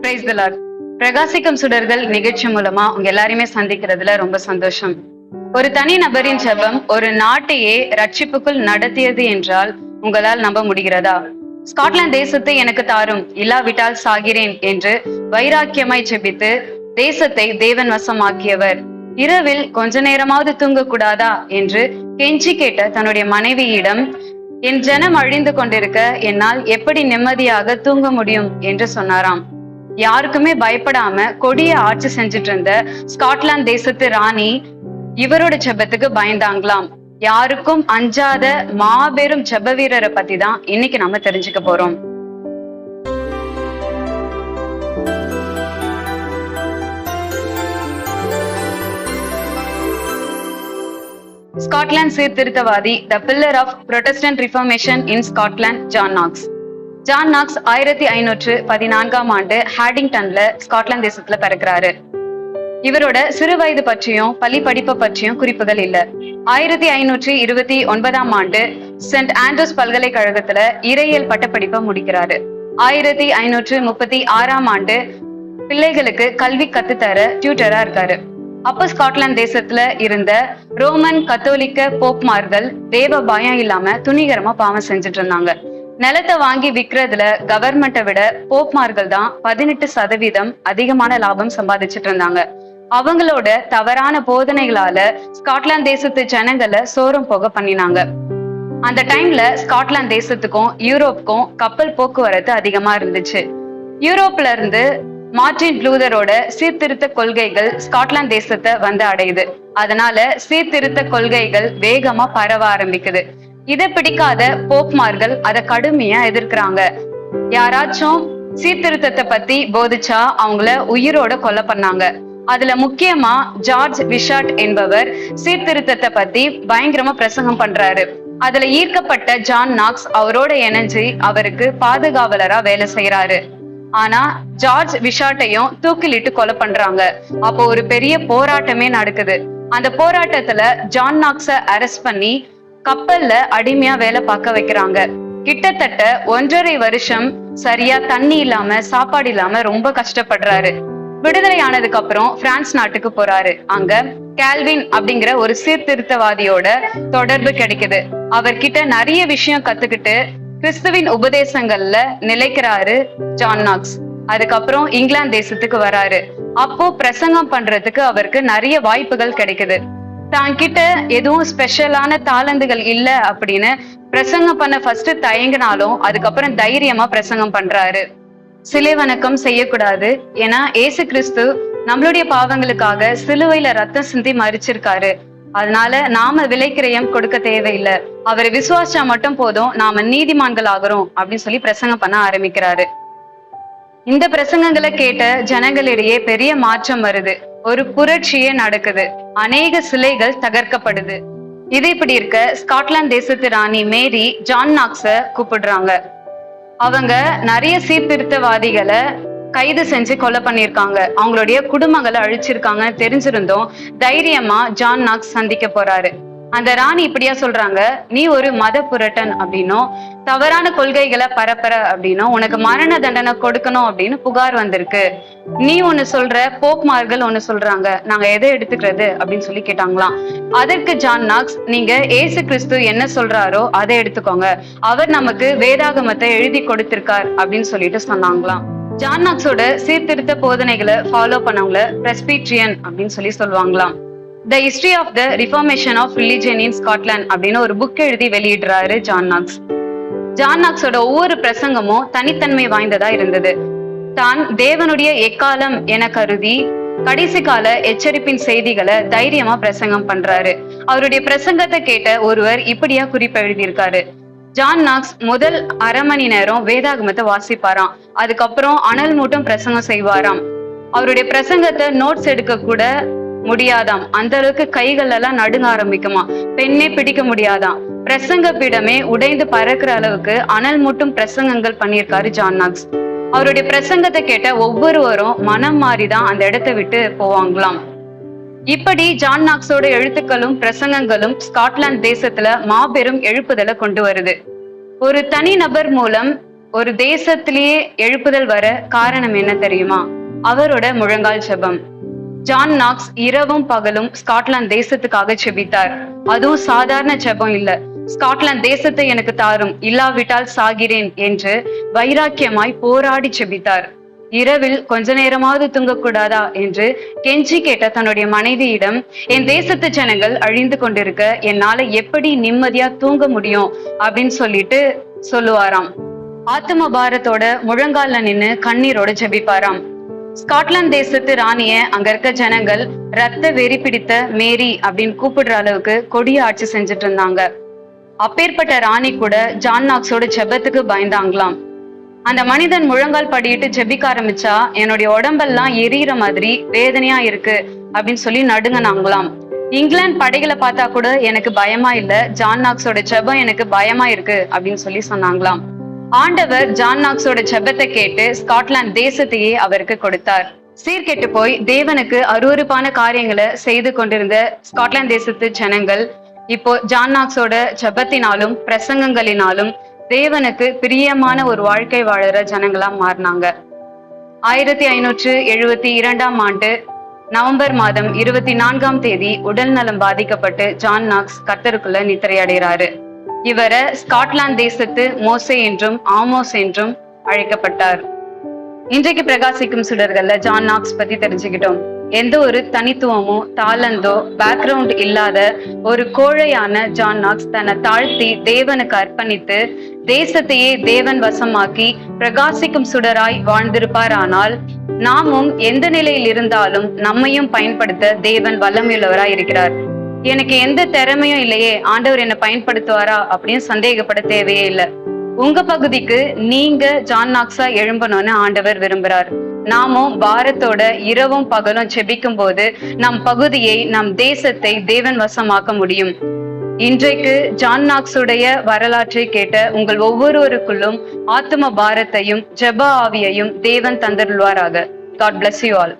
Praise the பிரகாசிக்கும் சுடர்கள் நிகழ்ச்சி மூலமா உங்க எல்லாரையுமே சந்திக்கிறதுல ரொம்ப சந்தோஷம். ஒரு தனி நபரின் ஜபம் ஒரு நாட்டையே ரட்சிப்புக்குள் நடத்தியது என்றால் உங்களால் நம்ப முடிகிறதா? ஸ்காட்லாந்து தேசத்தை எனக்கு தாரும். இல்லாவிட்டால் சாகிறேன் என்று வைராக்கியமாய் ஜெபித்து தேசத்தை தேவன் வசமாக்கியவர். இரவில் கொஞ்ச நேரமாவது தூங்க கூடாதா என்று கெஞ்சி கேட்ட தன்னுடைய மனைவியிடம் என் ஜனம் அழிந்து கொண்டிருக்க என்னால் எப்படி நிம்மதியாக தூங்க முடியும் என்று சொன்னாராம். யாருக்குமே பயப்படாம கொடிய ஆட்சி செஞ்சுட்டு இருந்த ஸ்காட்லாந்து தேசத்து ராணி இவரோட ஜெபத்துக்கு பயந்தாங்களாம். யாருக்கும் அஞ்சாத மாபெரும் ஜெப வீரரை பத்தி தான் இன்னைக்கு நம்ம தெரிஞ்சுக்க போறோம். Scotland சீர்திருத்தவாதி the pillar of Protestant reformation in Scotland John Knox John Knox ஆயிரத்தி ஐநூற்று பதினான்காம் ஆண்டு ஹேடிங்டன்ல ஸ்காட்லாந்து தேசத்துல பிறக்கிறாரு. இவரோட சிறு வயது பற்றியும் பள்ளி படிப்பு பற்றியும் குறிப்புகள் இல்ல. ஆயிரத்தி ஐநூற்றி இருபத்தி ஒன்பதாம் ஆண்டு சென்ட் ஆண்ட்ரூஸ் பல்கலைக்கழகத்துல இறையியல் பட்டப்படிப்பை முடிக்கிறாரு. ஆயிரத்தி ஐநூற்று முப்பத்தி ஆறாம் ஆண்டு பிள்ளைகளுக்கு கல்வி கத்துத்தர டியூட்டரா இருக்காரு. அப்ப ஸ்காட்லாந்து தேசத்துல இருந்த ரோமன் கத்தோலிக்க போப்மார்கள் தேவ பயம் இல்லாம துணிகரமா பாவம் செஞ்சுட்டு இருந்தாங்க. நிலத்தை வாங்கி விக்கிறதுல கவர்மெண்ட்டை விட போப்மார்கள் தான் பதினெட்டு சதவீதம் அதிகமான லாபம் சம்பாதிச்சிட்டு இருந்தாங்க. அவங்களோட தவறான போதனைகளால ஸ்காட்லாந்து தேசத்து ஜனங்களை சோரம் போக பண்ணினாங்க. அந்த டைம்ல ஸ்காட்லாந்து தேசத்துக்கும் யூரோப்புக்கும் கப்பல் போக்குவரத்து அதிகமா இருந்துச்சு. யூரோப்ல இருந்து மார்டின் ப்ளூதரோட சீர்திருத்த கொள்கைகள் ஸ்காட்லாந்து தேசத்தை வந்து அடையுது. அதனால சீர்திருத்த கொள்கைகள் வேகமா பரவ ஆரம்பிக்குது. இதை பிடிக்காத போப்மார்கள் அதை கடுமையா எதிர்க்கிறாங்க. யாராச்சும் சீர்திருத்தத்தை பத்தி போதிச்சா அவங்கள உயிரோட கொலை பண்ணாங்க. அதுல முக்கியமா ஜார்ஜ் விஷாட் என்பவர் சீர்திருத்தத்தை பத்தி பயங்கரமா பிரசங்கம் பண்றாரு. அதுல ஈர்க்கப்பட்ட ஜான் நாக்ஸ் அவரோட இணைஞ்சு அவருக்கு பாதுகாவலரா வேலை செய்யறாரு ஆனா ஜார்ஜ் விஷாட்டையும் தூக்கிலிட்டு கொலை பண்றாங்க. அப்போ ஒரு பெரிய போராட்டமே நடக்குது. அந்த போராட்டத்துல ஜான் நாக்ஸ அரெஸ்ட் பண்ணி கப்பல்ல அடிமையா வேலை பார்க்க வைக்கிறாங்க. கிட்டத்தட்ட ஒன்றரை வருஷம் சரியா தண்ணி இல்லாம சாப்பாடு இல்லாம ரொம்ப கஷ்டப்படுறாரு. விடுதலை ஆனதுக்கு அப்புறம் பிரான்ஸ் நாட்டுக்கு போறாரு. அங்க கேல்வின் அப்படிங்கிற ஒரு சீர்திருத்தவாதியோட தொடர்பு கிடைக்குது. அவர்கிட்ட நிறைய விஷயம் கத்துக்கிட்டு கிறிஸ்துவின் உபதேசங்கள்ல நிலைக்கிறாரு ஜான் நாக்ஸ். அதுக்கப்புறம் இங்கிலாந்து தேசத்துக்கு வராரு. அப்போ பிரசங்கம் பண்றதுக்கு அவருக்கு நிறைய வாய்ப்புகள் கிடைக்குது. தான் கிட்ட எதுவும் ஸ்பெஷலான தாளந்துகள் இல்ல அப்படின்னு பிரசங்கம் பண்ண ஃபர்ஸ்ட் தயங்கினாலும் அதுக்கப்புறம் தைரியமா பிரசங்கம் பண்றாரு. சிலை வணக்கம் செய்யக்கூடாது. ஏன்னா ஏசு கிறிஸ்து நம்மளுடைய பாவங்களுக்காக சிலுவையில ரத்தம் சிந்தி மறிச்சிருக்காரு அதனால நாம விலைக்கிரயம் கொடுக்க தேவையில்லை. அவரை விசுவாசிச்சா மட்டும் போதும் நாம நீதிமான்கள் ஆகிறோம் அப்படின்னு சொல்லி பிரசங்கம் பண்ண ஆரம்பிக்கிறாரு. இந்த பிரசங்கங்களை கேட்ட ஜனங்களிடையே பெரிய மாற்றம் வருது. ஒரு புரட்சியே நடக்குது. அநேக சிலைகள் தகர்க்கப்படுது. இது இப்படி இருக்க ஸ்காட்லாந்து தேசத்து ராணி மேரி ஜான் நாக்ஸ கூப்பிடுறாங்க. அவங்க நிறைய சீர்திருத்தவாதிகளை கைது செஞ்சு கொலை பண்ணியிருக்காங்க. அவங்களுடைய குடும்பங்களை அழிச்சிருக்காங்க தெரிஞ்சிருந்தோம் தைரியமா ஜான் நாக்ஸ் சந்திக்க போறாரு. அந்த ராணி இப்படியா சொல்றாங்க நீ ஒரு மத புரட்டன் அப்படின்னும் தவறான கொள்கைகளை பரப்புற அப்படின்னும் உனக்கு மரண தண்டனை கொடுக்கணும் அப்படின்னு புகார் வந்திருக்கு. நீ ஒண்ணு சொல்ற போப்மார்கள் ஒண்ணு சொல்றாங்க நாங்க எதை எடுத்துக்கிறது? அப்படின்னு சொல்லி கேட்டாங்களாம். அதற்கு ஜான் நாக்ஸ் நீங்க ஏசு கிறிஸ்து என்ன சொல்றாரோ அதை எடுத்துக்கோங்க. அவர் நமக்கு வேதாகமத்தை எழுதி கொடுத்திருக்கார் அப்படின்னு சொல்லிட்டு சொன்னாங்களாம். ஜான் நாக்ஸோட சீர்திருத்த போதனைகளை ஃபாலோ பண்ணவங்கள பிரஸ்பீட்ரியன் அப்படின்னு சொல்லி சொல்லுவாங்களாம். The history of the reformation of religion in Scotland அப்படின்னு ஒரு புக் எழுதி வெளியிடுறாரு ஜான் நாக்ஸ் ஜான் நாக்ஸோட ஒவ்வொரு பிரசங்கமும் தனித்தன்மை வாய்ந்ததா இருந்தது. தான் தேவனுடைய எக்காலம் என கருதி கடைசி கால எச்சரிப்பின் செய்திகளை தைரியமா பிரசங்கம் பண்றாரு. அவருடைய பிரசங்கத்தை கேட்ட ஒருவர் இப்படியா குறிப்பெழுதியிருக்காரு எழுதியிருக்காரு. ஜான் நாக்ஸ் முதல் அரை மணி நேரம் வேதாகமத்தை வாசிப்பாராம். அதுக்கப்புறம் அனல் மூட்டம் பிரசங்கம் செய்வாராம். அவருடைய பிரசங்கத்தை நோட்ஸ் எடுக்க கூட முடியாதாம். அந்த அளவுக்கு கைகள் எல்லாம் நடுங்க ஆரம்பிக்குமா பெண்ணே பிடிக்க முடியாதாம். பிரசங்க பீடமே உடைந்து பறக்கிற அளவுக்கு அனல் மூட்டும் பிரசங்கங்கள் பண்ணியிருக்காரு ஜான் நாக்ஸ் அவருடைய பிரசங்கத்தை கேட்ட ஒவ்வொருவரும் மனம் மாறிதான் அந்த இடத்தை விட்டு போவாங்களாம். இப்படி ஜான் நாக்ஸோட எழுத்துக்களும் பிரசங்கங்களும் ஸ்காட்லாந்து தேசத்துல மாபெரும் எழுப்புதலை கொண்டு வருது. ஒரு தனி நபர் மூலம் ஒரு தேசத்திலேயே எழுப்புதல் வர காரணம் என்ன தெரியுமா? அவரோட முழங்கால் ஜெபம். ஜான் நாக்ஸ் இரவும் பகலும் ஸ்காட்லாந்து தேசத்துக்காக செபித்தார் அதுவும் சாதாரண ஜெபம் இல்ல. ஸ்காட்லாந்து தேசத்தை எனக்கு தாரும். இல்லாவிட்டால் சாகிறேன் என்று வைராக்கியமாய் போராடி செபித்தார் இரவில் கொஞ்ச நேரமாவது தூங்கக்கூடாதா என்று கெஞ்சி கேட்ட தன்னுடைய மனைவியிடம் என் தேசத்து ஜனங்கள் அழிந்து கொண்டிருக்க என்னால எப்படி நிம்மதியா தூங்க முடியும்? அப்படின்னு சொல்லிட்டு சொல்லுவாராம். ஆத்ம பாரத்தோட முழங்கால நின்னு கண்ணீரோட ஜெபிப்பாராம். ஸ்காட்லாந்து தேசத்து ராணிய அங்க இருக்க ஜனங்கள் ரத்த வெறி பிடித்த மேரி அப்படின்னு கூப்பிடுற அளவுக்கு கொடிய ஆட்சி செஞ்சுட்டு இருந்தாங்க. அப்பேற்பட்ட ராணி கூட ஜான் நாக்ஸோட ஜெபத்துக்கு பயந்தாங்களாம். அந்த மனிதன் முழங்கால் படியிட்டு ஜெபிக்க ஆரம்பிச்சா என்னுடைய உடம்பெல்லாம் எரியிற மாதிரி வேதனையா இருக்கு அப்படின்னு சொல்லி நடுங்கினாங்களாம். இங்கிலாந்து படைகளை பார்த்தா கூட எனக்கு பயமா இல்ல ஜான் நாக்ஸோட ஜெபம் எனக்கு பயமா இருக்கு அப்படின்னு சொல்லி சொன்னாங்களாம். ஆண்டவர் ஜான் நாக்ஸோட ஜெபத்தை கேட்டு ஸ்காட்லாந்து தேசத்தையே அவருக்கு கொடுத்தார். சீர்கெட்டு போய் தேவனுக்கு அருவருப்பான காரியங்களை செய்து கொண்டிருந்த ஸ்காட்லாந்து தேசத்து ஜனங்கள் இப்போ ஜான் நாக்ஸோட ஜெபத்தினாலும் பிரசங்கங்களினாலும் தேவனுக்கு பிரியமான ஒரு வாழ்க்கை வாழற ஜனங்களா மாறினாங்க. ஆயிரத்தி ஐநூற்று எழுபத்தி இரண்டாம் ஆண்டு நவம்பர் மாதம் இருபத்தி நான்காம் தேதி உடல் நலம் பாதிக்கப்பட்டு ஜான் நாக்ஸ் கர்த்தருக்குள்ள நித்திரையடைகிறாரு. இவரை ஸ்காட்லாந்து தேசத்து மோசே என்றும் ஆமோஸ் என்றும் அழைக்கப்பட்டார். இன்றைக்கு பிரகாசிக்கும் சுடர்கள்ல ஜான் நாக்ஸ் பத்தி தெரிஞ்சுக்கிட்டோம். எந்த ஒரு தனித்துவமோ தாளந்தோ பேக்ரவுண்ட் இல்லாத ஒரு கோழையான ஜான் நாக்ஸ் தன்னை தாழ்த்தி தேவனுக்கு அர்ப்பணித்து தேசத்தையே தேவன் வசமாக்கி பிரகாசிக்கும் சுடராய் வாழ்ந்திருப்பார் ஆனால் நாமும் எந்த நிலையில் இருந்தாலும் நம்மையும் பயன்படுத்த தேவன் வல்லமையுள்ளவராய் இருக்கிறார். எனக்கு எந்த திறமையும் இல்லையே ஆண்டவர் என்னை பயன்படுத்துவாரா அப்படின்னு சந்தேகப்பட தேவையே இல்லை. உங்க பகுதிக்கு நீங்க ஜான் நாக்ஸா எழும்பணும்னு ஆண்டவர் விரும்புறார். நாமும் பாரத்தோட இரவும் பகலும் செபிக்கும் போது நம் பகுதியை நம் தேசத்தை தேவன் வசமாக்க முடியும். இன்றைக்கு ஜான் நாக்ஸுடைய வரலாற்றை கேட்ட உங்கள் ஒவ்வொருவருக்குள்ளும் ஆத்தும பாரத்தையும் ஜப ஆவியையும் தேவன் தந்தருள்வாராக. God bless you all